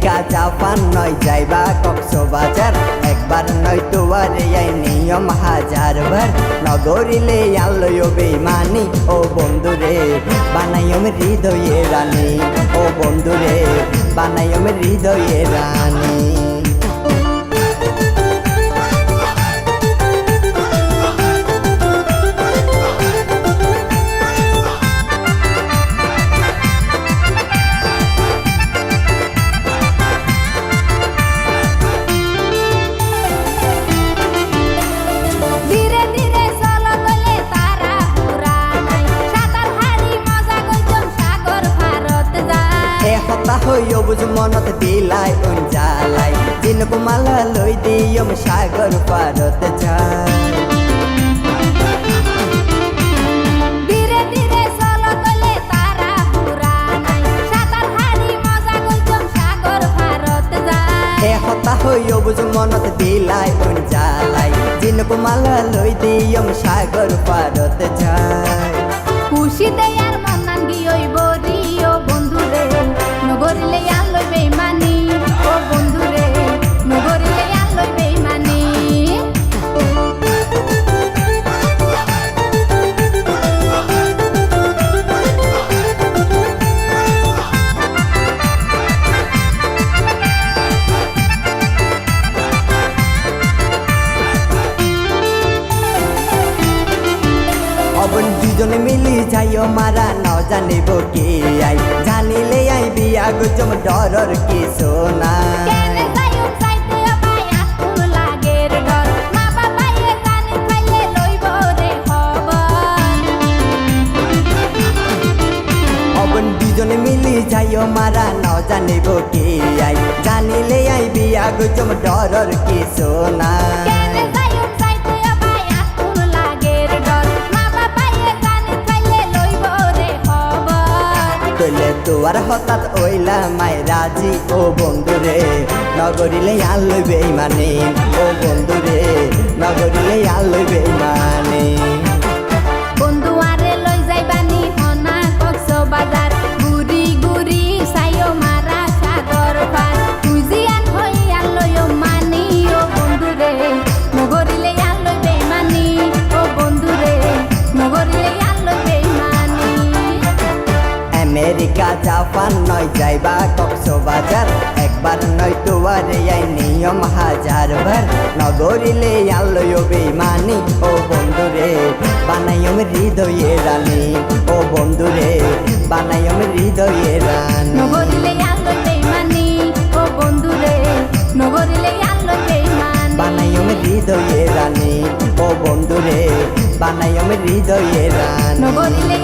America চাপান নয়, যাইবা কক্সবাজার। একবার নয় তোয়ারে এই নিয়ম হাজার বার। নগরিলে আলোয় বেমানি ও বন্ধুরে বানাইম হৃদয়ে রানী। ও বন্ধুরে বানাইম হৃদয়ে রানী। বুঝ মনত দিলাই উঞ্জালাই দিনকু মালা লই দিয়ম সাগর পারত যায়। মনত দিলাই উঞ্জালাই দিনকু মালা লই দিয়ম সাগর পারত দুজনে মিলি যাইও মারা ন জানিব কি আই। জানিলে আই বিয়া গুজম ডরর কি সোনা কেনে যাইও চাইতে পাই আকুল লাগের ডর মা বাবায়ে জানি খাইলে লইব রে খবর। অবন দুজনে মিলি যাইও মারা ন জানিব কি আই। জানিলে আই বিয়া গুজম ডরর কি সোনা তৈলে তোয়ার হঠাৎ ওইলা মাই রাজি ও বন্ধুরে নগরিলে আলবে মানে ও বন্ধুরে আমেরিকা জাপান নয় যাইবা কক্সবাজার। একবার নয় তোয়ারে আই নিয়ম হাজার বার। নগরিলে আলয় বেইমানি ও বন্ধুরে বানাইম হৃদয়ে রানী ও বন্ধুরে বানাইম হৃদয়ে রানী। নগরিলে আলয় বেমানি ও বন্ধু রে নগরিলে আলয় বেমানি বানাইম হৃদয়ে রানী ও বন্ধুরে বানাইম হৃদয়ে রানী। বেমানি বন্ধু নগরিলে